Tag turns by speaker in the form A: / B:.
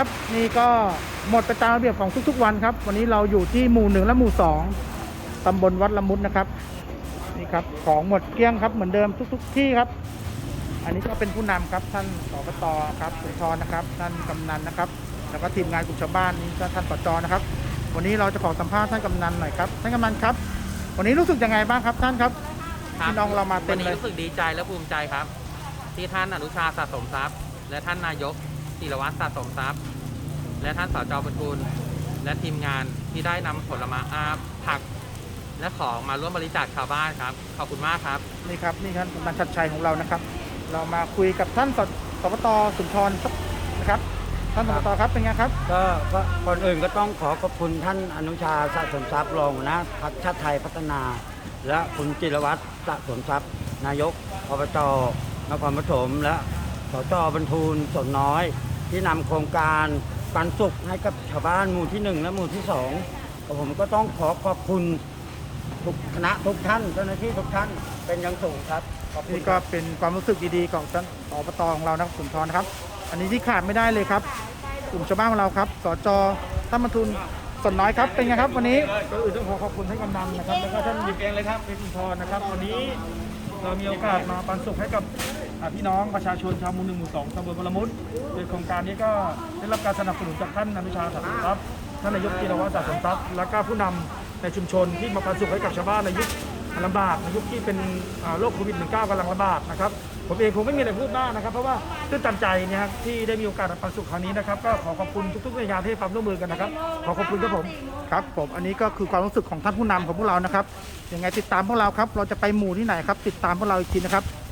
A: ครับนี่ก็หมดไปตามระเบียบของทุก ๆ วันครับ วันนี้เราอยู่ที่หมู่หนึ่งและหมู่สองตำบลวัดละมุดนะครับนี่ครับของหมดเกลี้ยงครับเหมือนเดิมทุก ๆ ที่ครับ อันนี้ก็เป็นผู้นำครับท่านสปตครับสุนทรนะครับท่านกำนันนะครับ แล้วก็ทีมงานกลุ่มชาวบ้านนี่ก็ท่านปจนะครับ วันนี้เราจะขอสัมภาษณ์ท่านกำนันหน่อยครับท่านกำนันครับ วันนี้รู้สึกยังไงบ้างครับท่านครับ
B: ครับ
A: พี่น้องเรามาเต็ม
B: วันนี้
A: เลย
B: รู้สึกดีใจและภูมิใจครับ ที่ท่านอนุชาสะสมทรัพย์ และท่านนายก ธีรวัตรสะสมทรัพย์ และท่านสจบรรทูลและทีมงานที่ได้นำผลไม้อาผัก และของมาร่วมบริจาคชาวบ้านครับ ขอบคุณมากครับ
A: นี่ครับนี่ครับกำนันชัดชัยของเรานะครับ เรามาคุยกับท่านสสปตสุนทรนะครับ ท่านสปตครับเป็นไงครับ
C: ก็ก็ก่อนอื่นก็ต้องขอขอบคุณท่านอนุชาสะสมทรัพย์รองหัวหนะพักชาติไทยพัฒนา และคุณจิรวัตรสะสมทรัพย์ นายกอบจนครปฐมและสจบรรทูลสนน้อย ที่นำโครงการปันสุขให้กับชาวบ้านหมู่ที่หนึ่งและหมู่ที่สองผมก็ต้องขอขอบคุณทุกคณะทุกท่านเจ้าหน้าที่ทุกท่านเป็นอย่างสูงครับขอบคุณ
A: นี่
C: ค
A: ก็
C: รับ
A: เป็นความรู้สึกดีๆของท่านสปตของเรานะครับสุนทรนะครับ อันนี้ที่ขาดไม่ได้เลยครับกลุ่มชาวบ้านของเราครับสจท่านบรรทุนสนน้อยครับเป็นไงครับ วันนี้
D: ก็อื่นต้องขอขอบคุณท่านกำนันนะครับแล้วก็ท่านหยิบเองเลยครับเป็นคุณพรนะครับ วันนี้เรามีโอกาสมาปันสุขให้กับอ่า พี่น้องประชาชนชาวหมู่หนึ่งหมู่สองตำบลบรมุดโดยโครงการนี้ก็ได้รับการสนับสนุนจากท่านอนุชาสะสมทรัพย์ท่านนายกจิรวัตรสะสมทรัพย์และก็ผู้นำในชุมชนที่มาปันสุขให้กับชาวบ้านในยุคลำบากในยุคที่เป็นอ่าโรคโควิด -19 กำลังระบาดนะครับผมเองคงไม่มีอะไรพูดมากนะครับ เพราะว่าตื้นตันใจเนยครับที่ได้มีโอกาสมาปันสุขครั้งนี้นะครับก็ขอขอบคุณทุกๆหน่วยงานที่ให้ความร่วมมือกันนะครับ ขอขอบคุณครับผม
A: ครับผมอันนี้ก็คือความรู้สึกของท่านผู้นำของพวกเรานะครับยังไงติดตามพวกเราครับ เราจะไปหมู่ที่ไหนครับ ติดตามพวกเราอีกทีนะครับ